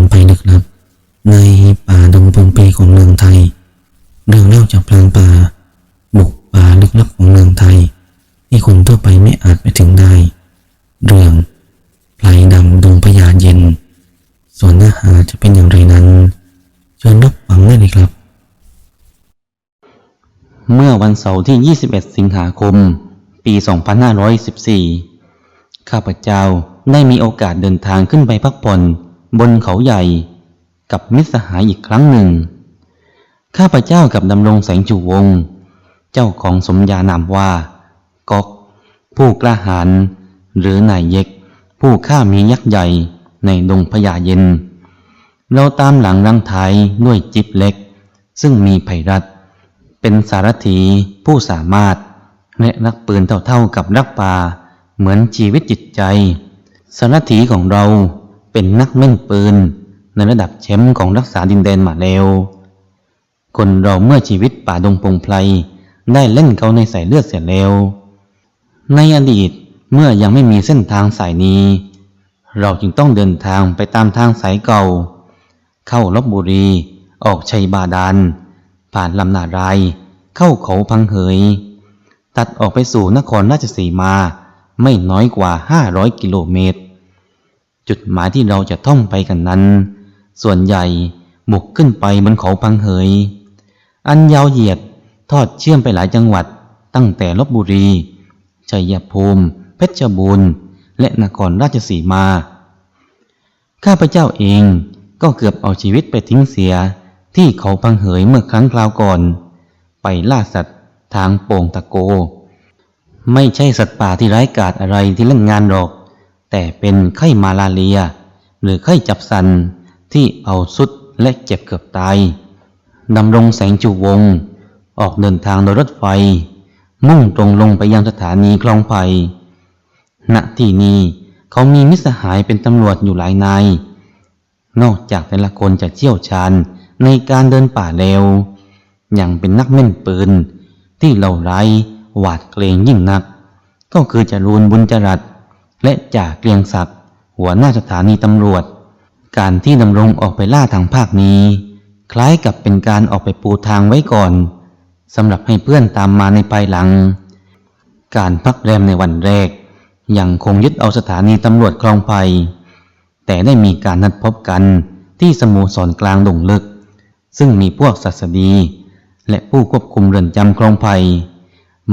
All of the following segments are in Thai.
นภัยลึกลับ ในป่าดงพงปีของเมืองไทย เรื่องเล่าจากพลานป่า บุกป่าลึกลับของเมืองไทย ที่คนทั่วไปไม่อาจไปถึงได้ เรื่องไพลดำดงพญาเย็น ส่วนเนื้อหาจะเป็นอย่างไรนั้นเชิญรับฟังได้เลยครับ เมื่อวันเสาร์ที่ 21 สิงหาคม ปี 2514 ข้าพเจ้าได้มีโอกาสเดินทางขึ้นไปพักผ่อน บนเขาใหญ่กับมิตรสหายอีกครั้งหนึ่ง ข้าพเจ้ากับดำรงแสงจูวง เจ้าของสมญานามว่า ก๊อก ผู้กล้าหาญหรือนายเย็กผู้ฆ่ามียักษ์ใหญ่ในดงพญาเย็น เราตามหลังรังไทยด้วยจิบเล็ก ซึ่งมีไพรัตเป็นสารถีผู้สามารถ และรักปืนเท่าๆกับรักป่าเหมือนชีวิตจิตใจ สารถีของเรา เป็นนักแม่นปืน ในระดับแชมป์ของรักษาดินแดนมาแล้วคนเราเมื่อชีวิตป่าดงพงไพรได้เล่นเขาในสายเลือดเสียแล้ว ในอดีตเมื่อยังไม่มีเส้นทางสายนี้ เราจึงต้องเดินทางไปตามทางสายเก่า เข้าลบบุรี ออกชัยบาดาลผ่านลำนาราย เข้าเขาพังเหย ตัดออกไปสู่นครราชสีมาไม่น้อยกว่า 500 กิโลเมตร จุดหมายที่เราจะท่องไปกันนั้น ส่วนใหญ่บุกขึ้นไปบนเขาพังเหย อันยาวเหยียดทอดเชื่อมไปหลายจังหวัด ตั้งแต่ลบบุรี ชัยภูมิ เพชรบูรณ์ และนครราชสีมา ข้าพเจ้าเองก็เกือบเอาชีวิตไปทิ้งเสียที่เขาพังเหยเมื่อครั้งคราวก่อน ไปล่าสัตว์ทางโป่งตะโก ไม่ใช่สัตว์ป่าที่ร้ายกาจอะไรที่เล่นงานหรอก แต่เป็นไข้มาลาเรีย หรือไข้จับสันที่เอาสุดและเจ็บเกือบตาย ดำรงแสงจูวง ออกเดินทางโดยรถไฟ มุ่งตรงลงไปยังสถานีคลองไผ่ณที่นี้เขามีมิสหายเป็นตำรวจอยู่หลายนาย นอกจากแต่ละคนจะเชี่ยวชาญในการเดินป่าเร็ว อย่างเป็นนักแม่นปืน ที่เราไร้หวาดเกรงยิ่งนัก ก็คือจรูนบุญจรัส และจ่าเกรียงศักดิ์หัวหน้าสถานีตำรวจ การที่ดำรงออกไปล่าทางภาคนี้ คล้ายกับเป็นการออกไปปูทางไว้ก่อนสำหรับให้เพื่อนตามมาในภายหลัง การพักแรมในวันแรก ยังคงยึดเอาสถานีตำรวจคลองไผ่แต่ได้มีการนัดพบกันที่สโมสรกลางดงลึก ซึ่งมีพวกศัสดี และผู้ควบคุมเรือนจำคลองไผ่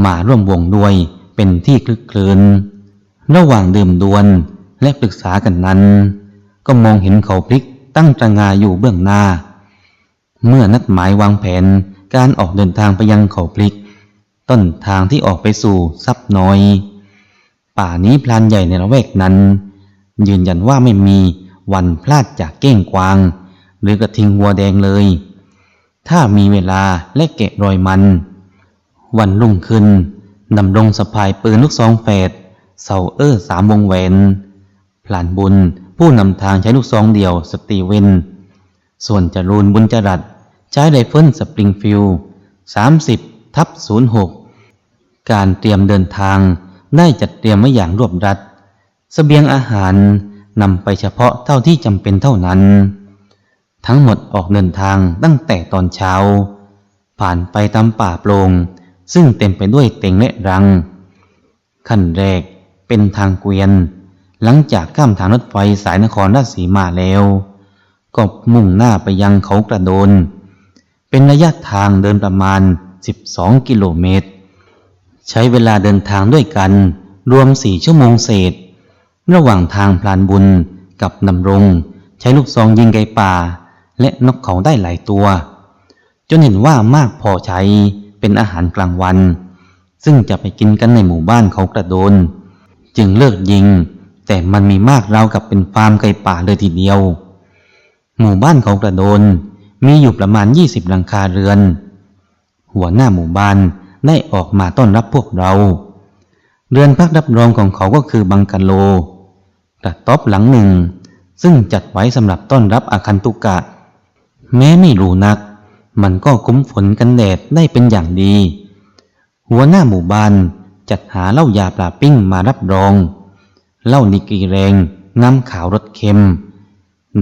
มาร่วมวงด้วยเป็นที่คลึกคลืน ระหว่างดื่มดวนและปรึกษากันนั้น ก็มองเห็นเขาพลิกตั้งตรงาอยู่เบื้องหน้า เมื่อนัดหมายวางแผนการออกเดินทางไปยังเขาพลิก ต้นทางที่ออกไปสู่ซับน้อย ป่านี้พลานใหญ่ในละแวกนั้น ยืนยันว่าไม่มีวันพลาดจากเก้งกวาง หรือกระทิงวัวแดงเลย ถ้ามีเวลาและเกะรอยมัน วันรุ่งขึ้นดำรงสะพายปืนลูกซองแฝด เสาเออร์สามวงแหวนพลานบุญ ผู้นำทางใช้ลูกซองเดี่ยวสตีเวนส่วนจรูนบุญจรัสใช้ไรเฟิลสปริงฟิลด์30ทับ06 การเตรียมเดินทางได้จัดเตรียมไว้อย่างรวบรัดเสบียงอาหารนำไปเฉพาะเท่าที่จำเป็นเท่านั้น ทั้งหมดออกเดินทางตั้งแต่ตอนเช้า ผ่านไปตามป่าโปรง่งซึ่งเต็มไปด้วยเต็งและรัง ขั้นแรก เป็นทางเกวียน หลังจากข้ามทางรถไฟสายนครราชสีมาแล้ว ก็มุ่งหน้าไปยังเขากระโดน เป็นระยะทางเดินประมาณ 12 กิโลเมตร ใช้เวลาเดินทางด้วยกัน รวมสี่ชั่วโมงเศษ ระหว่างทางพลานบุญกับนำรง ใช้ลูกซองยิงไก่ป่า และนกเขาได้หลายตัว จนเห็นว่ามากพอใช้เป็นอาหารกลางวัน ซึ่งจะไปกินกันในหมู่บ้านเขากระโดน จึงเลิกยิง แต่มันมีมากราวกับเป็นฟาร์มไก่ป่าเลยทีเดียว หมู่บ้านเขากระโดนมีอยู่ประมาณ 20 หลังคาเรือน หัวหน้าหมู่บ้านได้ออกมาต้อนรับพวกเรา เรือนพักรับรองของเขาก็คือบังกะโลกระต๊อบหลังหนึ่ง ซึ่งจัดไว้สำหรับต้อนรับอาคันตุกะ แม้ไม่รู้นัก มันก็คุ้มฝนกันแดดได้เป็นอย่างดี หัวหน้าหมู่บ้าน จัดหาเหล้ายาปลาปิ้งมารับรอง เหล้านิกีแรงน้ำขาวรสเค็ม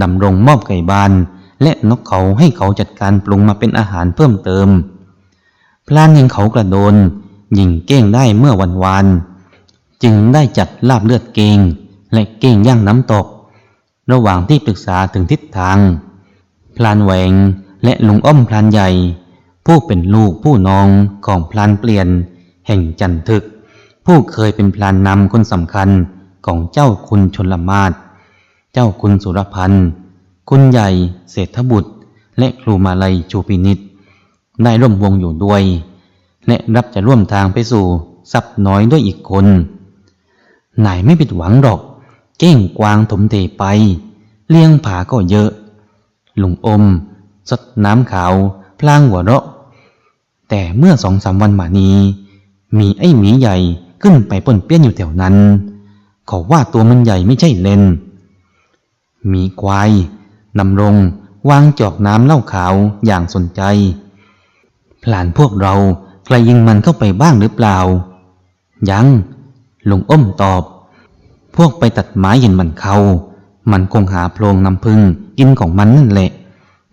ดำรงมอบไก่บาน และนกเขาให้เขาจัดการปรุงมาเป็นอาหารเพิ่มเติม พลานยิงเขากระโดน ยิงเก้งได้เมื่อวันวาน จึงได้จัดลาบเลือดเกงและเก้งย่างน้ำตก ระหว่างที่ปรึกษาถึงทิศทาง พลานแหวงและลุงอ้อมพลานใหญ่ ผู้เป็นลูกผู้น้องของพลานเปลี่ยน แห่งจันทึก ผู้เคยเป็นพลานนำคนสำคัญของเจ้าคุณชนลมาศเจ้าคุณสุรพันธ์ คุณใหญ่เศรษฐบุตร และครูมาลัยชูพินิษได้ร่วมวงอยู่ด้วย และรับจะร่วมทางไปสู่ทรัพย์น้อยด้วยอีกคนนายไม่ผิดหวังหรอก เก้งกวางถมเทไป เลี้ยงผาก็เยอะ ลุงอมสดน้ำขาว พลางหัวเราะ แต่เมื่อสองสามวันมานี้ มีไอ้หมีใหญ่ ขึ้นไปปนเปี้ยนอยู่แถวนั้นเขาว่าตัวมันใหญ่ไม่ใช่เลนมีควายนำรงวางจอกน้ำเล้าขาวอย่างสนใจพลานพวกเราใครยิงมันเข้าไปบ้างหรือเปล่า ยังลุงอ้มตอบ พวกไปตัดไม้เห็นมันเขา มันคงหาโพรงน้ำพึ่งกินของมันนั่นแหละ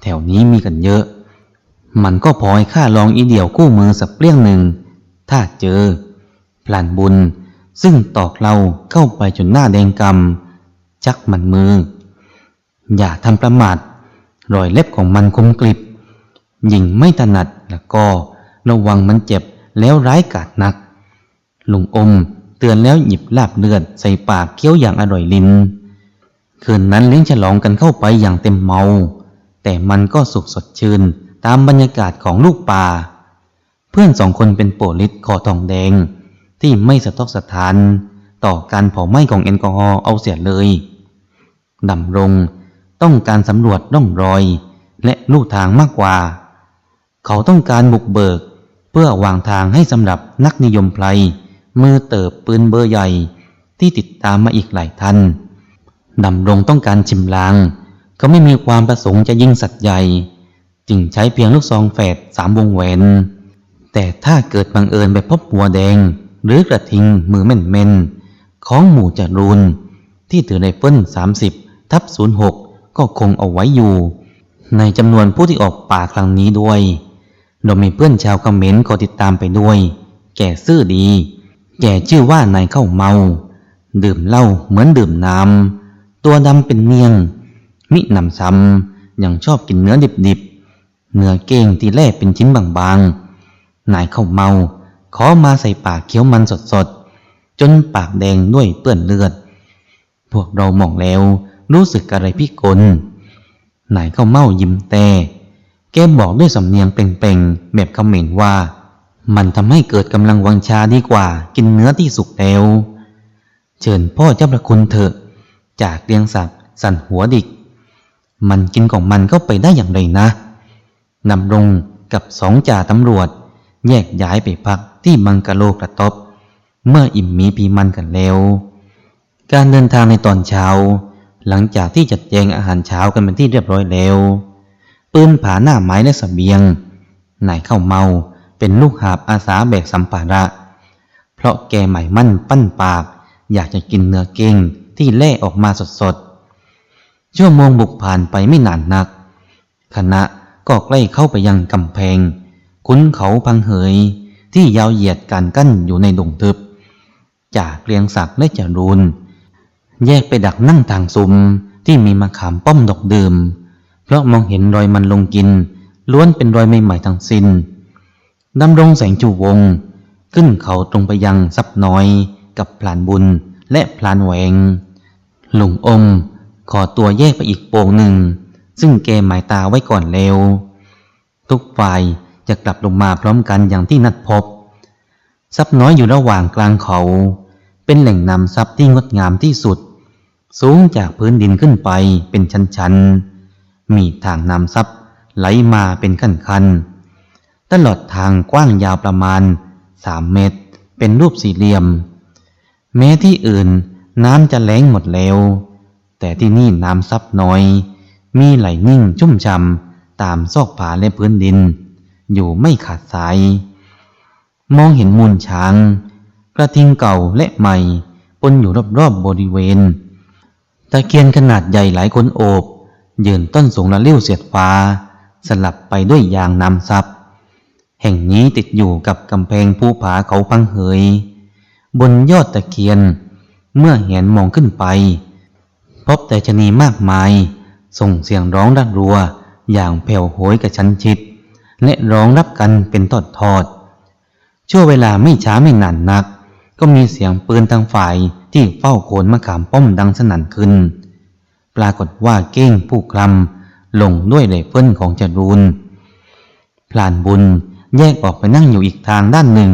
แถวนี้มีกันเยอะ มันก็พอให้ข้าลองอีเดี่ยวกู้มือสักเปรี้ยงหนึ่ง ถ้าเจอ พลานบุญ ซึ่งตอกเราเข้าไปจนหน้าแดงกำจักมันมือ อย่าทำประมาทรอยเล็บของมันคมกริบยิงไม่ถนัดแล้วก็ระวังมันเจ็บแล้วร้ายกาจนัก ลุงอมเตือนแล้วหยิบลาบเลือดใส่ปากเคี้ยวอย่างอร่อยลิ้นคืนนั้นเลี้ยงฉลองกันเข้าไปอย่างเต็มเมา แต่มันก็สุขสดชื่นตามบรรยากาศของลูกป่า เพื่อนสองคนเป็นโปลิสคอทองแดง ที่ไม่สะทกสะทานต่อการเผาไหม้ของแอลกอฮอล์เอาเสียเลยดำรงต้องการสำรวจร่องรอย และลู่ทางมากกว่า เขาต้องการบุกเบิก เพื่อวางทางให้สำหรับนักนิยมไพลมือเติบปืนเบอร์ใหญ่ที่ติดตามมาอีกหลายท่านดำรงต้องการชิมลาง เขาไม่มีความประสงค์จะยิงสัตว์ใหญ่ จึงใช้เพียงลูกซองแฝดสามวงแหวน แต่ถ้าเกิดบังเอิญไปพบหัวแดง หรือกระทิงมือแม่นๆของหมู่จรูนที่ถือไรเฟิล30 ทับ 06 ก็คงเอาไว้อยู่ ในจำนวนผู้ที่ออกป่าครั้งนี้ด้วยโดยมีเพื่อนชาวเขมรก็ติดตามไปด้วย แก่ซื่อดี แก่ชื่อว่านายเข้าเมา ดื่มเหล้าเหมือนดื่มน้ำตัวดำเป็นเนียง มิหนำซ้ำยังชอบกินเนื้อดิบๆเนื้อเก้งที่แล่เป็นชิ้นบางๆนายเข้าเมา ขอมาใส่ปากเคี้ยวมันสดๆ จนปากแดงด้วยเปื้อนเลือด พวกเรามองแล้วรู้สึกอะไรพิกลนายเข้าเมายิ้มแต่แกบอกด้วยสำเนียงเป่งๆแบบคำเหมนว่า มันทำให้เกิดกำลังวังชาดีกว่ากินเนื้อที่สุกแล้วเชิญพ่อเจ้าประคุณเถอะ จากเรียงศักดิ์สันหัวดิก มันกินของมันเข้าไปได้อย่างไรนะนำรงกับสองจ่าตำรวจ แยกย้ายไปพัก ที่มังกะโลกระตบเมื่ออิ่มมีพีมันกันแล้ว การเดินทางในตอนเช้า หลังจากที่จัดแจงอาหารเช้ากันเป็นที่เรียบร้อยแล้ว ปืนผาหน้าไม้และสเสบียงนายเข้าเมาเป็นลูกหาบอาสาแบกสัมภาระ เพราะแกใหม่มั่นปั้นปาก อยากจะกินเนื้อเก้งที่แล่ออกมาสดๆ ชั่วโมงบุกผ่านไปไม่นานนัก คณะก็ใกล้เข้าไปยังกำแพง คุ้นเขาพังเหย ที่ยาวเหยียดการกั้นอยู่ในดงทึบจากเกรียงศักดิ์และจารูนแยกไปดักนั่งทางซุมที่มีมะขามป้อมดอกเดื่มเพราะมองเห็นรอยมันลงกิน ล้วนเป็นรอยใหม่ๆทั้งสิน้นดำรงแสงจูวง ขึ้นเขาตรงไปยังซับน้อยกับพลานบุญและพลานแหวง หลงอม ขอตัวแยกไปอีกโป่งหนึ่ง ซึ่งแกหมายตาไว้ก่อนแล้ว ทุกฝ่าย จะกลับลงมาพร้อมกันอย่างที่นัดพบซับน้อยอยู่ระหว่างกลางเขา เป็นแหล่งนำซับที่งดงามที่สุด สูงจากพื้นดินขึ้นไปเป็นชั้นๆ มีทางนำซับไหลมาเป็นขั้นๆ ตลอดทางกว้างยาวประมาณสามเมตร เป็นรูปสี่เหลี่ยม แม้ที่อื่นน้ำจะแล้งหมดแล้ว แต่ที่นี่น้ำซับน้อย มีไหลนิ่งชุ่มช่ำตามซอกผาและพื้นดิน อยู่ไม่ขาดสาย มองเห็นมูลช้าง กระทิงเก่าและใหม่ปนอยู่รอบๆบบริเวณ ตะเกียนขนาดใหญ่หลายคนโอบยืนต้นสูงละเลี้ยวเสียดฟ้า สลับไปด้วยยางน้ำซับแห่งนี้ติดอยู่กับกำแพงภูผาเขาพังเหย บนยอดตะเคียน เมื่อเห็นมองขึ้นไป พบแต่ชนีมากมาย ส่งเสียงร้องดังรัว อย่างแผ่วโหยกระชั้นชิด และร้องรับกันเป็นทอดทอดๆชั่วเวลาไม่ช้าไม่นานนัก ก็มีเสียงปืนทางฝ่ายที่เฝ้าโขนมะขามป้อมดังสนั่นขึ้น ปรากฏว่าเก้งผู้คลำลงด้วยไรเฟิลของจรูนพลานบุญแยกออกไปนั่งอยู่อีกทางด้านหนึ่ง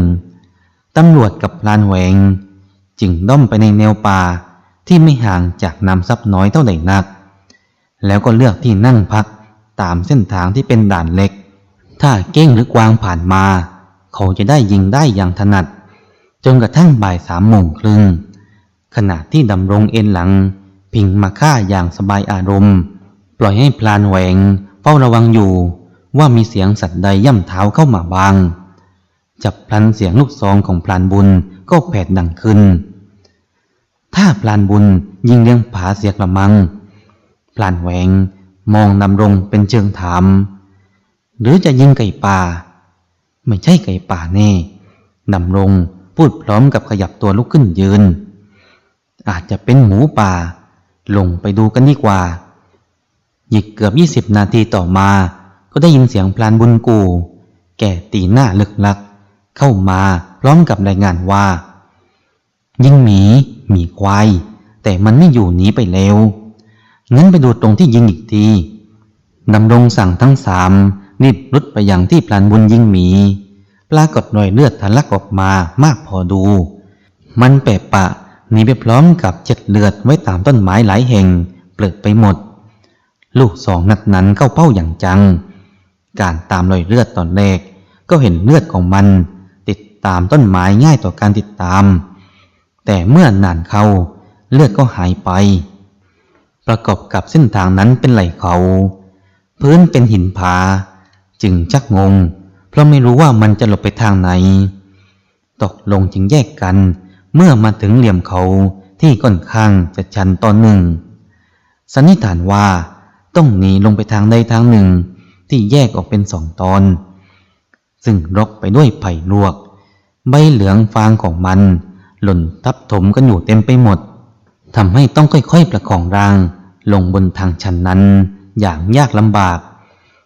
ตำรวจกับพลานแหวง จึงด้อมไปในแนวป่าที่ไม่ห่างจากน้ำซับน้อยเท่าใดนัก แล้วก็เลือกที่นั่งพักตามเส้นทางที่เป็นด่านเล็ก ถ้าเก้งหรือกวางผ่านมา เขาจะได้ยิงได้อย่างถนัด จนกระทั่งบ่ายสามโมงครึ่งขณะที่ดำรงเอ็นหลัง พิงมาฆ่าอย่างสบายอารมณ์ ปล่อยให้พลานแหวงเฝ้าระวังอยู่ ว่ามีเสียงสัตว์ใดย่ำเท้าเข้ามาบาง จับพลันเสียงลูกซองของพลานบุญก็แผดดังขึ้น ถ้าพลานบุญยิงเลี้ยงผาเสียกระมัง พลานแหวงมองดำรงเป็นเชิงถาม หรือจะยิงไก่ป่า ไม่ใช่ไก่ป่าแน่ดำรงพูดพร้อมกับขยับตัวลุกขึ้นยืน อาจจะเป็นหมูป่า ลงไปดูกันดีกว่า หยิกเกือบยี่สิบนาทีต่อมา ก็ได้ยินเสียงพลานบุญกู แก่ตีหน้าลึกลัก เข้ามาพร้อมกับรายงานว่า ยิงหมีหมีควาย แต่มันไม่อยู่หนีไปแล้วงั้นไปดูตรงที่ยิงอีกทีดำรงสั่งทั้งสาม รีบรุดไปอยังที่พลานบุญยิงหมี ปรากฏรอยเลือดทะลักออกมามากพอดู มันแปะปะหนีไปพร้อมกับเจ็ดเลือดไว้ตามต้นไม้หลายแห่ง เปลือกไปหมด ลูกสองนัดนั้นเข้าเป้าอย่างจัง การตามรอยเลือดตอนแรก ก็เห็นเลือดของมัน ติดตามต้นไม้ง่ายต่อการติดตาม แต่เมื่อนานเข้าเลือดก็หายไป ประกอบกับเส้นทางนั้นเป็นไหลเขา พื้นเป็นหินผา จึงชักงง เพราะไม่รู้ว่ามันจะหลบไปทางไหน ตกลงจึงแยกกัน เมื่อมาถึงเหลี่ยมเขาที่ค่อนข้างจะชันตอนหนึ่ง สันนิษฐานว่าต้องหนีลงไปทางใดทางหนึ่ง ที่แยกออกเป็นสองตอน ซึ่งรกไปด้วยไผ่ลวก ใบเหลืองฟางของมัน หล่นทับถมกันอยู่เต็มไปหมดทำให้ต้องค่อยๆประคองร่าง ลงบนทางชันนั้นอย่างยากลำบาก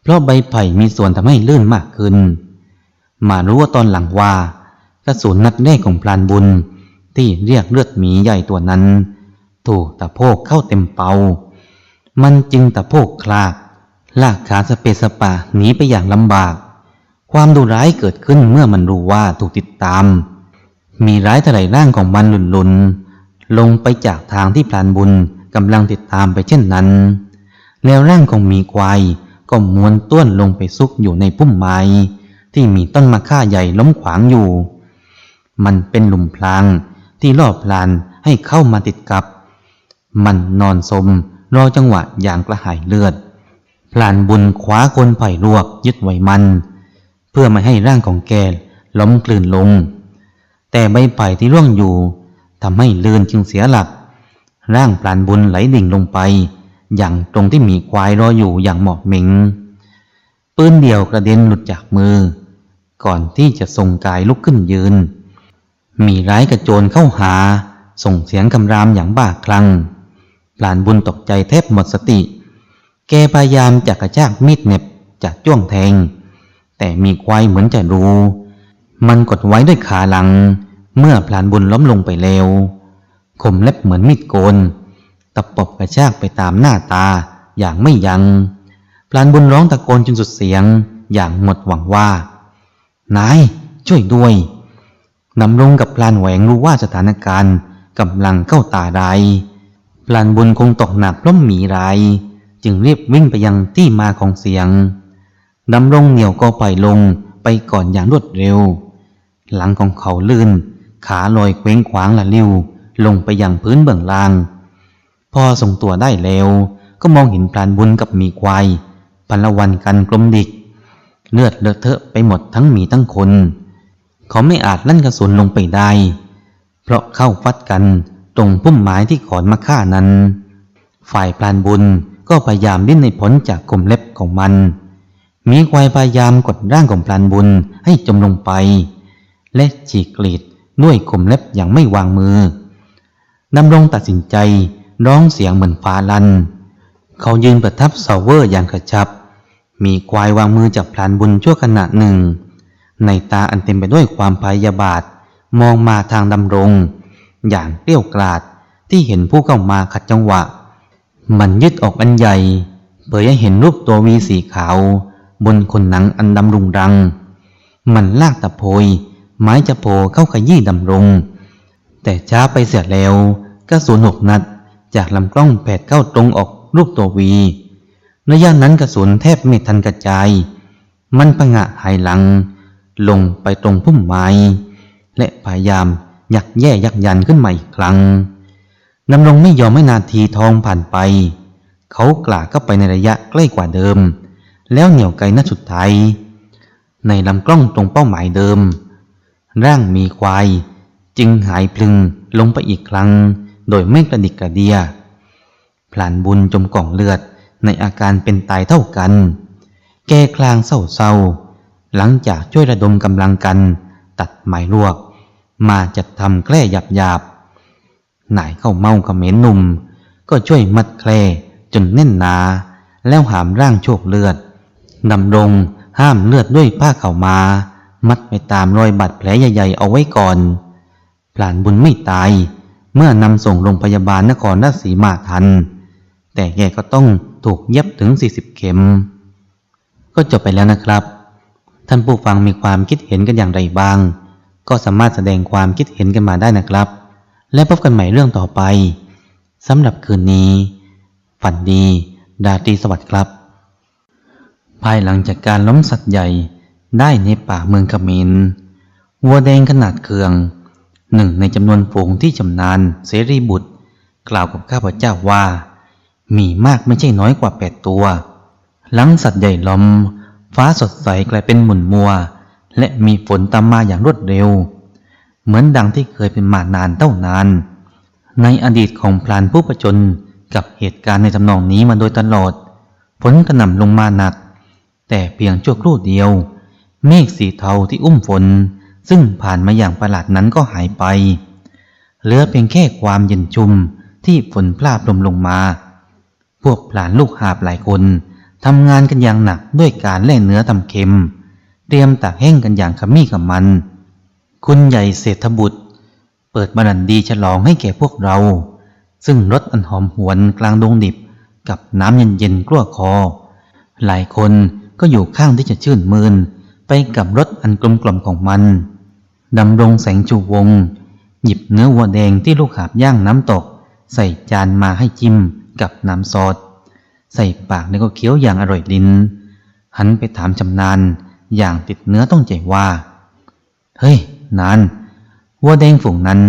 เพราะใบไผ่มีส่วนทำให้ลื่นมากขึ้น มารู้ว่าตอนหลังว่ากระสุนนัดแรกของพลานบุญที่เรียกเลือดหมีใหญ่ตัวนั้น ถูกตะโพกเข้าเต็มเปา มันจึงตะโพกคลาก ลากขาสเปสปะหนีไปอย่างลำบาก ความดุร้ายเกิดขึ้นเมื่อมันรู้ว่าถูกติดตาม มีร้ายทลายร่างของมันหลุนๆลงไปจากทางที่พลานบุญกำลังติดตามไปเช่นนั้น แล้วร่างของมีควาย ก็ม้วนต้วนลงไปซุกอยู่ในพุ่มไม้ที่มีต้นมะข่าใหญ่ล้มขวางอยู่ มันเป็นหลุมพรางที่ล่อพลานให้เข้ามาติดกับ มันนอนสมรอจังหวะอย่างกระหายเลือด พลานบุญคว้าคนไผ่ลวกยึดไว้มัน เพื่อไม่ให้ร่างของแกล้มกลืนลง แต่ใบไผ่ที่ร่วงอยู่ทำให้ลื่นจึงเสียหลัก ร่างพลานบุญไหลดิ่งลงไป อย่างตรงที่มีควายรออยู่อย่างเหมาะเหม็งปืนเดียวกระเด็นหลุดจากมือ ก่อนที่จะทรงกายลุกขึ้นยืน มีร้ายกระโจนเข้าหา ส่งเสียงคำรามอย่างบ้าคลั่งพลานบุญตกใจแทบหมดสติ แกพยายามจะกระชากมีดเน็บจากจ้วงแทง แต่มีควายเหมือนจะรู้ มันกดไว้ด้วยขาหลัง เมื่อพลานบุญล้มลงไปแล้วคมเล็บเหมือนมีดโกน ตะปบกระชากไปตามหน้าตาอย่างไม่ยัง้งพลานบุญร้องตะโกนจนสุดเสียง อย่างหมดหวังว่า นาย ช่วยด้วยดำรงกับพลานแหวงรู้ว่าสถานการณ์กำลังเข้าตาใดพลานบุญคงตกหนักเพราะหมีไร จึงรีบวิ่งไปยังที่มาของเสียงดำรงเหนียวก็ปล่อยลงไปก่อนอย่างรวดเร็ว หลังของเขาลื่น ขาลอยเคว้งคว้างละลิ้วลงไปยังพื้นเบื้องล่าง พอส่งตัวได้แล้วก็มองเห็นพลานบุญกับมีควายพันละวันกันกลมดิก เลือดเลอะเทอะไปหมดทั้งหมีทั้งคน เขาไม่อาจลั่นกระสุนลงไปได้ เพราะเข้าฟัดกันตรงพุ่มไม้ที่ขอนมะค่านั้น ฝ่ายพลานบุญก็ก็พยายามดิ้นในพ้นจากกลมเล็บของมัน มีควายพยายามกดร่างของพลานบุญให้จมลงไป และฉีกกรีดด้วยกลมเล็บอย่างไม่วางมือดำรงตัดสินใจ ร้องเสียงเหมือนฟ้าลัน เขายืนประทับเสาเวอร์อย่างกระชับ มีควายวางมือจับพลานบุญชั่วขณะหนึ่ง ในตาอันเต็มไปด้วยความพยาบาท มองมาทางดำรง อย่างเกลี้ยวกราดที่เห็นผู้เข้ามาขัดจังหวะ มันยึดออกอันใหญ่เผยให้เห็นรูปตัววีสีขาว บนขนหนังอันดำรุงรัง มันลากตะโพย ไม้จะโผล่เข้าขยี้ดำรง แต่ช้าไปเสียแล้วกระสุนหกนัด จากลำกล้องแผดเข้าตรงออกรูปตัววีระยะนั้นกระสุนแทบไม่ทันกระจาย มันผงะหายหลัง ลงไปตรงพุ่มไม้ และพยายามยักแย่ยักยันขึ้นมาอีกครั้งดำรงไม่ยอมให้นาทีทองผ่านไป เขากล่าเข้าไปในระยะใกล้กว่าเดิม แล้วเหนี่ยวไกลนัดสุดท้ายในลำกล้องตรงเป้าหมายเดิม ร่างมีควาย จึงหายพลึงลงไปอีกครั้ง โดยไม่กระดิกกระเดียพลานบุญจมกล่องเลือดในอาการเป็นตายเท่ากัน แกคลางเศร้าๆ หลังจากช่วยระดมกำลังกัน ตัดไม้ลวก มาจัดทำแคร่หยาบๆนายเข้าเมาเขมรหนุ่ม ก็ช่วยมัดแคร่จนแน่นหนา แล้วหามร่างโชคเลือดดำรงห้ามเลือดด้วยผ้าเข่ามา มัดไปตามรอยบาดแผลใหญ่ๆเอาไว้ก่อนพลานบุญไม่ตาย เมื่อนำส่งโรงพยาบาลนครราชสีมาทัน แต่แกก็ต้องถูกเย็บถึง 40 เข็ม ก็จบไปแล้วนะครับ ท่านผู้ฟังมีความคิดเห็นกันอย่างไรบ้าง ก็สามารถแสดงความคิดเห็นกันมาได้นะครับ และพบกันใหม่เรื่องต่อไปสำหรับคืนนี้ ฝันดีดาตรีสวัสดิ์ครับ ภายหลังจากการล้มสัตว์ใหญ่ได้ในป่าเมืองขมินวัวแดงขนาดเคือง หนึ่งในจำนวนฝูงที่ชำนาญเสรีบุตร กล่าวกับข้าพเจ้าว่า มีมากไม่ใช่น้อยกว่าแปดตัว หลังสัตว์ใหญ่ล้มฟ้าสดใสกลายเป็นหมุนมัว และมีฝนตามมาอย่างรวดเร็ว เหมือนดังที่เคยเป็นมานานเต้านาน ในอดีตของพลานผู้ประจนกับเหตุการณ์ในทำนองนี้มาโดยตลอดฝนกระหน่ำลงมาหนัก แต่เพียงชั่วครู่เดียว เมฆสีเทาที่อุ้มฝน ซึ่งผ่านมาอย่างประหลาดนั้นก็หายไป เหลือเพียงแค่ความเย็นชุ่มที่ฝนพลาดลมลงมา พวกพลานลูกหาบหลายคนทำงานกันอย่างหนักด้วยการแล่เนื้อทำเค็ม เตรียมตากแห้งกันอย่างขมี่กับมัน คุณใหญ่เศรษฐบุตร เปิดบารันดีฉลองให้แก่พวกเรา ซึ่งรสอันหอมหวนกลางดงดิบกับน้ำเย็นๆกลั้วคอ หลายคนก็อยู่ข้างที่จะชื่นมืนไปกับรสอันกลมกล่อมของมัน ดำรงแสงจูวง หยิบเนื้อวัวแดงที่ลูกหาบย่างน้ำตก ใส่จานมาให้จิ้มกับน้ำซอสใส่ปากแล้วก็เคี้ยวอย่างอร่อยลิ้น หันไปถามชำนาญอย่างติดเนื้อต้องใจว่า เฮ้ย นาน วัวแดงฝูงนั้น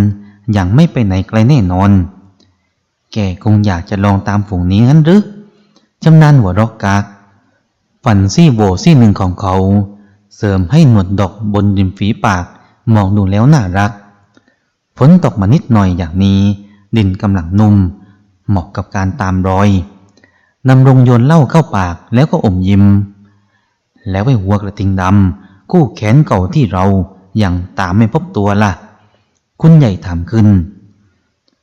ยังไม่ไปไหนไกลแน่นอน แกคงอยากจะลองตามฝูงนี้งั้นหรือชำนาญหัวรอกกากฝันซี่โหวซี่หนึ่งของเขา เสริมให้หนวดดอกบนริมฝีปาก มองดูแล้วน่ารักฝนตกมานิดหน่อยอย่างนี้ ดินกำลังนุ่ม เหมาะกับการตามรอยนำรงโยนเหล้าเข้าปากแล้วก็อมยิ้ม แล้วไอ้หัวกระทิงดำคู่แขนเก่าที่เรายังตามไม่พบตัวล่ะ คุณใหญ่ถามขึ้น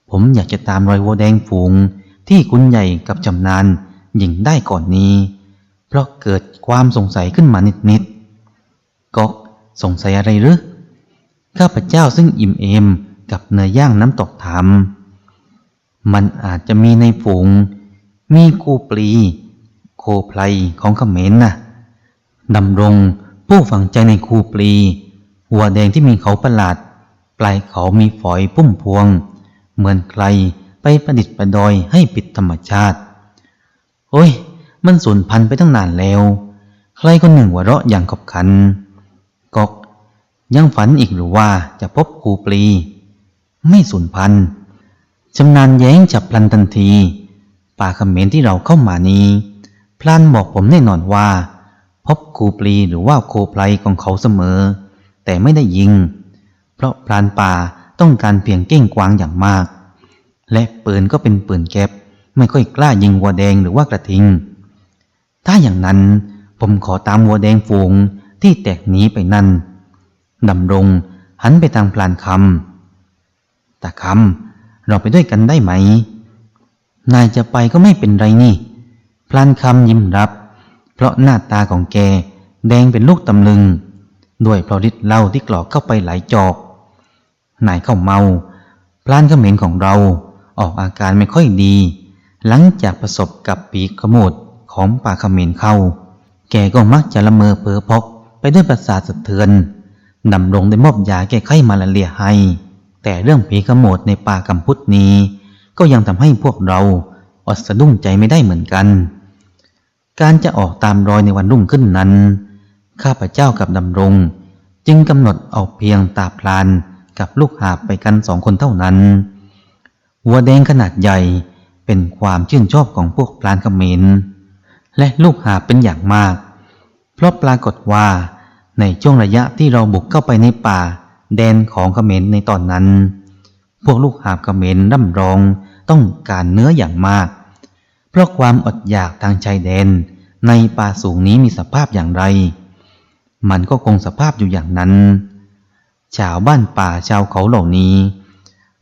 ผมอยากจะตามรอยวัวแดงฝูง ที่คุณใหญ่กับจำนานหญิงได้ก่อนนี้ เพราะเกิดความสงสัยขึ้นมานิดๆก๊อกสงสัยอะไรหรือ ข้าพเจ้าซึ่งอิ่มเอมกับเนื้อย่างน้ำตกถามมันอาจจะมีในฝูง มีกูปลี โคไพลของเขมรน่ะดำรงผู้ฝังใจในคูปลี หัวแดงที่มีเขาประหลาด ปลายเขามีฝอยพุ่มพวง เหมือนใครไปประดิษฐ์ประดอยให้ปิดธรรมชาติ โอ้ย มันสูญพันธุ์ไปตั้งนานแล้ว ใครคนหนึ่งหัวเราะอย่างขบขัน กอก ยังฝันอีกหรือว่าจะพบครูปลี ไม่สูญพันธุ์ชำนาญแย้งจับพลันทันที ป่าเขมรที่เราเข้ามานี้ พลันบอกผมแน่นอนว่า พบครูปลีหรือว่าโคไพลของเขาเสมอ แต่ไม่ได้ยิง เพราะพลานป่าต้องการเพียงเก้งกวางอย่างมาก และปืนก็เป็นปืนแก๊ปไม่ค่อยกล้ายิงวัวแดงหรือว่ากระทิง ถ้าอย่างนั้นผมขอตามวัวแดงฝูงที่แตกหนีไปนั่น ดำรง หันไปทางพลานคำตาคำเราไปด้วยกันได้ไหม นายจะไปก็ไม่เป็นไรนี่ พลานคำยิ้มรับ เพราะหน้าตาของแกแดงเป็นลูกตำลึง ด้วยเพราะฤทธิ์เหล้าที่กรอกเข้าไปหลายจอก นายเข้าเมา พลานเขมรของเราออกอาการไม่ค่อยดี หลังจากประสบกับปีกขโมดของป่าเขมรเข้า แกก็มักจะละเมอเพ้อพกไปด้วยประสาทสะเทือน ดำรงได้มอบยาแก้ไข้มาลาเรียให้ แต่เรื่องผีขโมดในป่ากำพุดนี้ ก็ยังทำให้พวกเราอดสะดุ้งใจไม่ได้เหมือนกัน การจะออกตามรอยในวันรุ่งขึ้นนั้น ข้าพเจ้ากับดำรง จึงกำหนดเอาเพียงตาพลานกับลูกหาบไปกันสองคนเท่านั้น วัวแดงขนาดใหญ่เป็นความชื่นชอบของพวกพลานเขมรและลูกหาบเป็นอย่างมาก เพราะปรากฏว่า ในช่วงระยะที่เราบุกเข้าไปในป่า แดนของเขมรในตอนนั้น พวกลูกหาบเขมรร่ำร้องต้องการเนื้ออย่างมาก เพราะความอดอยากทางชายแดน ในป่าสูงนี้มีสภาพอย่างไร มันก็คงสภาพอยู่อย่างนั้น ชาวบ้านป่าชาวเขาเหล่านี้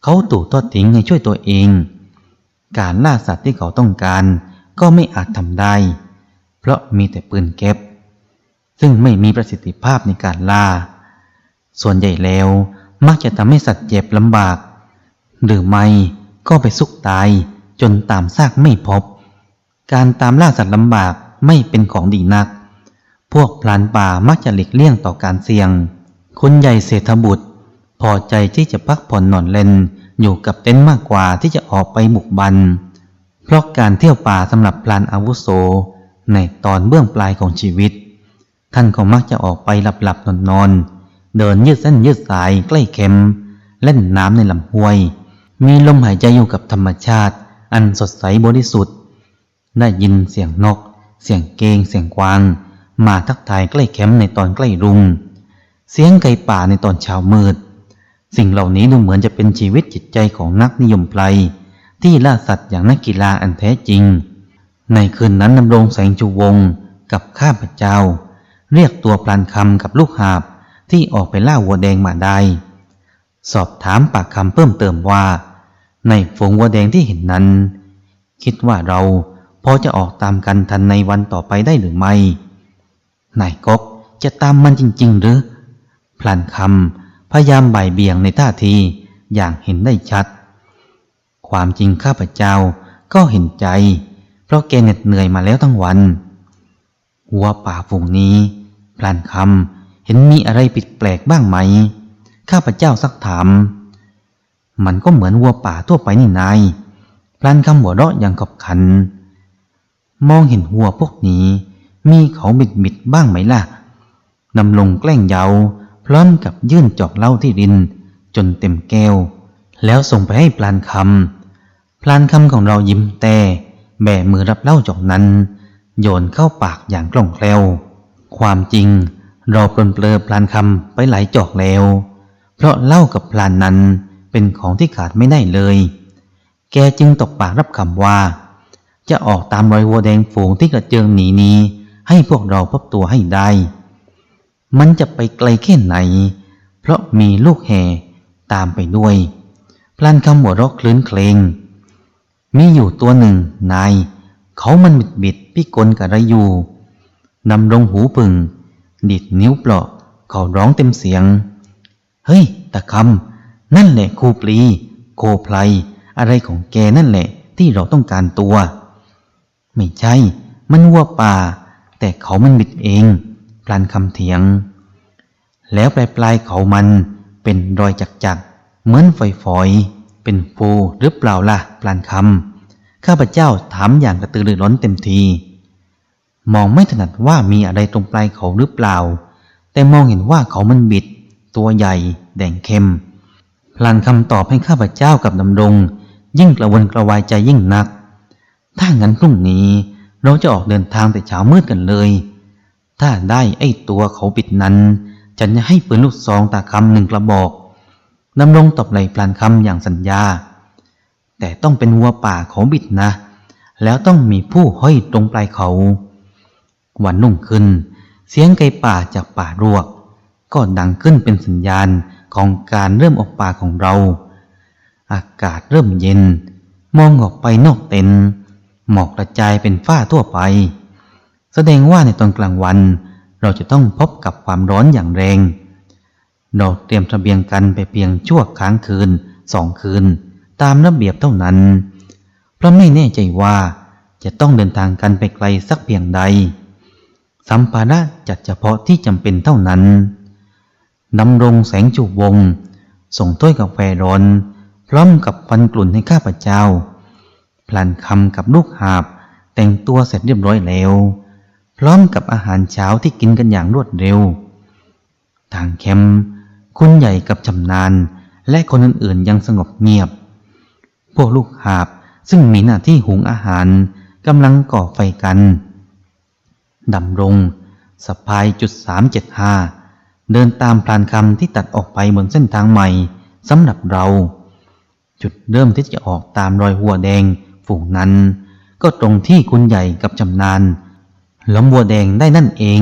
เขาถูกทอดทิ้งให้ช่วยตัวเอง การล่าสัตว์ที่เขาต้องการก็ไม่อาจทำได้ เพราะมีแต่ปืนเก็บ ซึ่งไม่มีประสิทธิภาพในการล่า ส่วนใหญ่แล้ว มักจะทำให้สัตว์เจ็บลำบาก หรือไม่ก็ไปสุกตายจนตามซากไม่พบ การตามล่าสัตว์ลำบากไม่เป็นของดีนัก พวกพลานป่ามักจะหลีกเลี่ยงต่อการเสี่ยง คุณใหญ่เศรษฐบุตร พอใจที่จะพักผ่อนนอนเล่นอยู่กับเต็นท์มากกว่าที่จะออกไปบุกบัน เพราะการเที่ยวป่าสำหรับพลานอาวุโส ในตอนเบื้องปลายของชีวิต ท่านก็มักจะออกไปหลับหลับนอนนอนเดินยืดเส้นยืดสายใกล้เข็ม เล่นน้ำในลำห้วย มีลมหายใจอยู่กับธรรมชาติ อันสดใสบริสุทธิ์ ได้ยินเสียงนก เสียงเกงเสียงกวาง มาทักทายใกล้แคมในตอนใกล้รุ่งเสียงไก่ป่าในตอนเช้ามืด สิ่งเหล่านี้ดูเหมือนจะเป็นชีวิตจิตใจของนักนิยมไพรที่ล่าสัตว์อย่างนักกีฬาอันแท้จริง ในคืนนั้นดำรงแสงจูวงกับข้าพเจ้า เรียกตัวพลานคำกับลูกหาบที่ออกไปล่าวัวแดงมาได้ สอบถามปากคำเพิ่มเติมว่า ในฝูงวัวแดงที่เห็นนั้น คิดว่าเราพอจะออกตามกันทันในวันต่อไปได้หรือไม่ นายกกจะตามมันจริง ๆ หรือพลันคำพยายามบ่ายเบี่ยงในท่าทีอย่างเห็นได้ชัด ความจริงข้าพเจ้าก็เห็นใจ เพราะแกเหน็ดเหนื่อยมาแล้วทั้งวันวัวป่าฝูงนี้ พลันคำเห็นมีอะไรผิดแปลกบ้างไหม ข้าพเจ้าซักถาม มันก็เหมือนวัวป่าทั่วไปนี่นาย พลันคำหัวเราะอย่างขบขัน มองเห็นวัวพวกนี้ มีเขาบิดบิดบ้างไหมล่ะนำลงแกล้งเยาพร้อมกับยื่นจอกเหล้าที่ริน จนเต็มแก้ว แล้วส่งไปให้พลานคำพลานคำของเรายิ้มแต่แบมือรับเหล้าจอกนั้น โยนเข้าปากอย่างคล่องแคล่ว ความจริง เราปลนเปลือพลานคำไปหลายจอกแล้ว เพราะเล้ากับพลานนั้นเป็นของที่ขาดไม่ได้เลย แกจึงตกปากรับคำว่า จะออกตามรอยวัวแดงฝูงที่กระเจิงหนีนี้ให้พวกเราพบตัวให้ได้ มันจะไปไกลแค่ไหน เพราะมีลูกแห่ตามไปด้วย พลันคำหัวรอกคลื้นเคลง มีอยู่ตัวหนึ่งนาย เขามันบิดบิดพิกลกับไรอยู่ นำลงหูปึงดิดนิ้วเปลาะเขาร้องเต็มเสียง เฮ้ย ตะคำ นั่นแหละครูปลี โคไพลอะไรของแกนั่นแหละที่เราต้องการตัว ไม่ใช่ มันวัวป่า แต่เขามันบิดเองพลันคำเถียง แล้วปลายปลายเขามันเป็นรอยจักจักๆเหมือนฝอยฝอยๆเป็นฟูหรือเปล่าล่ะพลันคำข้าพเจ้าถามอย่างกระตือรือร้นเต็มที มองไม่ถนัดว่ามีอะไรตรงปลายเขาหรือเปล่า แต่มองเห็นว่าเขามันบิด ตัวใหญ่ แดงเข้มพลันคำตอบให้ข้าพเจ้ากับดำรง ยิ่งกระวนกระวายใจยิ่งนัก ถ้างั้นพรุ่งนี้ เราจะออกเดินทางแต่เช้ามืดกันเลย ถ้าได้ไอ้ตัวเขาปิดนั้นฉันจะให้ปืนลูกซองตาคำหนึ่งกระบอกดำรงตอบไหลพลานคำอย่างสัญญา แต่ต้องเป็นวัวป่าเขาบิดนะ แล้วต้องมีผู้ห้อยตรงปลายเขา วันนุ่งขึ้น เสียงไก่ป่าจากป่ารวก ก็ดังขึ้นเป็นสัญญาณของการเริ่มออกป่าของเรา อากาศเริ่มเย็น มองออกไปนอกเต็นท์หมอกกระจายเป็นฝ้าทั่วไป แสดงว่าในตอนกลางวัน เราจะต้องพบกับความร้อนอย่างแรง เราเตรียมเบียงกันไปเพียงชั่วค้างคืนสองคืน ตามระเบียบเท่านั้น เพราะไม่แน่ใจว่าจะต้องเดินทางกันไปไกลสักเพียงใด สัมภาระจัดเฉพาะที่จำเป็นเท่านั้นดำรงแสงจูบวง ส่งถ้วยกาแฟร้อน พร้อมกับฟันกลุ่นให้ข้าพเจ้า พลันคำกับลูกหาบ แต่งตัวเสร็จเรียบร้อยแล้ว พร้อมกับอาหารเช้าที่กินกันอย่างรวดเร็ว ทางแคมป์คุณใหญ่กับชำนาญและคนอื่นๆยังสงบเงียบ พวกลูกหาบซึ่งมีหน้าที่หุงอาหารกำลังก่อไฟกัน ดำรงสะพายจุดสามเจ็ดห้าเดินตามพลานคำที่ตัดออกไปบนเส้นทางใหม่สำหรับเรา จุดเริ่มที่จะออกตามรอยหัวแดงฝูงนั้น ก็ตรงที่คุณใหญ่กับจำนานล้มวัวแดงได้นั่นเอง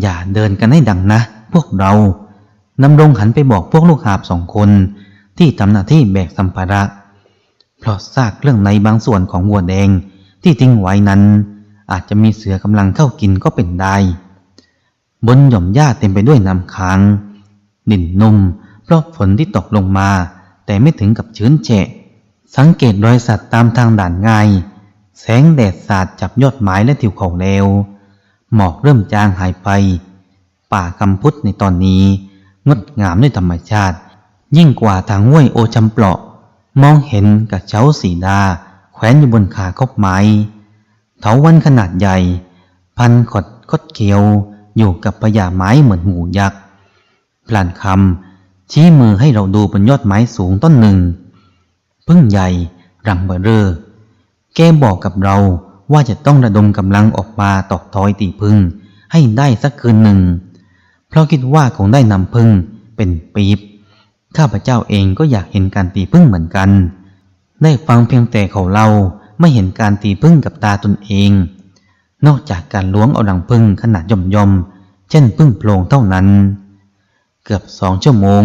อย่าเดินกันให้ดังนะ พวกเรานำรงหันไปบอกพวกลูกหาบสองคนที่ทำหน้าที่แบกสัมภาระ เพราะซากเครื่องในบางส่วนของวัวแดงที่ทิ้งไว้นั้น อาจจะมีเสือกำลังเข้ากินก็เป็นได้ บนหย่อมหญ้าเต็มไปด้วยน้ำค้าง ดินนุ่มเพราะฝนที่ตกลงมา แต่ไม่ถึงกับชื้นแฉะ สังเกตรอยสัตว์ตามทางด่านง่าย แสงแดดสาดจับยอดไม้และทิวเขาแล้วหมอกเริ่มจางหายไป ป่าคำพุทธในตอนนี้ งดงามด้วยธรรมชาติ ยิ่งกว่าทางห้วยโอจำเปลาะ มองเห็นกับเช้าสีดา แขวนอยู่บนขาคบไม้ เถาวันขนาดใหญ่ พันขดคดเขียวอยู่กับพญาไม้เหมือนหมูยักษ์พลานคำชี้มือให้เราดูบนยอดไม้สูงต้นหนึ่ง พึ่งใหญ่รังเบอเรอแกบอกกับเราว่าจะต้องระดมกำลังออกมาตอกทอยตีพึ่งให้ได้สักคืนหนึ่ง เพราะคิดว่าคงได้นำพึ่งเป็นปีบข้าพเจ้าเองก็อยากเห็นการตีพึ่งเหมือนกัน ได้ฟังเพียงแต่เขาเล่า ไม่เห็นการตีพึ่งกับตาตนเอง นอกจากการล้วงเอาดังพึ่งขนาดย่อมย่อมๆ เช่นพึ่งโพรงเท่านั้น เกือบสองชั่วโมง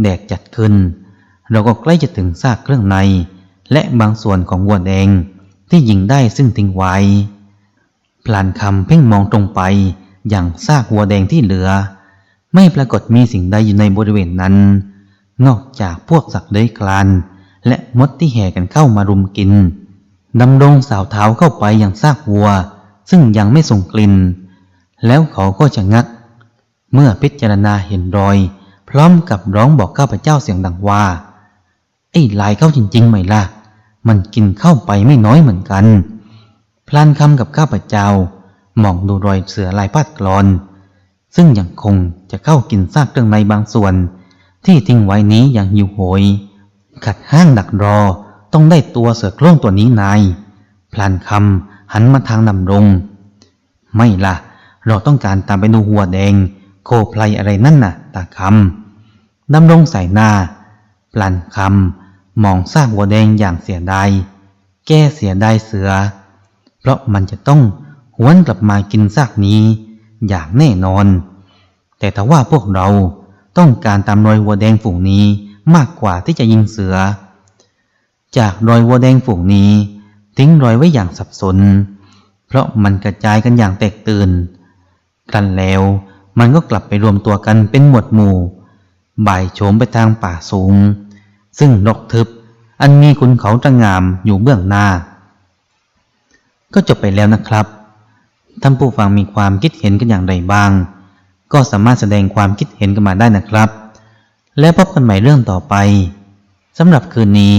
แดดจัดขึ้น เราก็ใกล้จะถึงซากเครื่องใน และบางส่วนของวัวแดงที่ยิงได้ซึ่งทิ้งไว้พลานคำเพ่งมองตรงไปอย่างซากวัวแดงที่เหลือ ไม่ปรากฏมีสิ่งใดอยู่ในบริเวณนั้น นอกจากพวกสัตว์เลื้อยคลาน และมดที่แห่กันเข้ามารุมกิน ดำรงสาวเท้าเข้าไปอย่างซากวัว ซึ่งยังไม่ส่งกลิ่น แล้วเขาก็จะงัก เมื่อพิจารณาเห็นรอย พร้อมกับร้องบอกข้าพเจ้าเสียงดังว่า ไอ้ลายเข้าจริงๆไหมล่ะ มันกินเข้าไปไม่น้อยเหมือนกัน พลานคำกับข้าพเจ้ามองดูรอยเสือลายพาดกรอน ซึ่งยังคงจะเข้ากินซากเครื่องในบางส่วน ที่ทิ้งไว้นี้อย่างหิวโหย ขัดห้างดักรอ ต้องได้ตัวเสือโคร่งตัวนี้นายพลานคำหันมาทางดำรง ไม่ล่ะ เราต้องการตามไปดูหัวแดง โคไพลอะไรนั่นน่ะ ตาคำดำรงใส่หน้าพลันคำมองซากวัวแดงอย่างเสียดายแก้เสียดายเสือ เพราะมันจะต้องหวนกลับมากินซากนี้ อย่างแน่นอน แต่ถ้าว่าพวกเราต้องการตามรอยวัวแดงฝูงนี้มากกว่าที่จะยิงเสือ จากรอยวัวแดงฝูงนี้ ทิ้งรอยไว้อย่างสับสน เพราะมันกระจายกันอย่างแตกตื่น ครั้นแล้วมันก็กลับไปรวมตัวกันเป็นหมวดหมู่ บ่ายโฉมไปทางป่าสูง ซึ่งรกทึบ อันมีคุณเขาตระงามอยู่เบื้องหน้า ก็จบไปแล้วนะครับท่านผู้ฟังมีความคิดเห็นกันอย่างไรบ้าง ก็สามารถแสดงความคิดเห็นกันมาได้นะครับ และพบกันใหม่เรื่องต่อไปสำหรับคืนนี้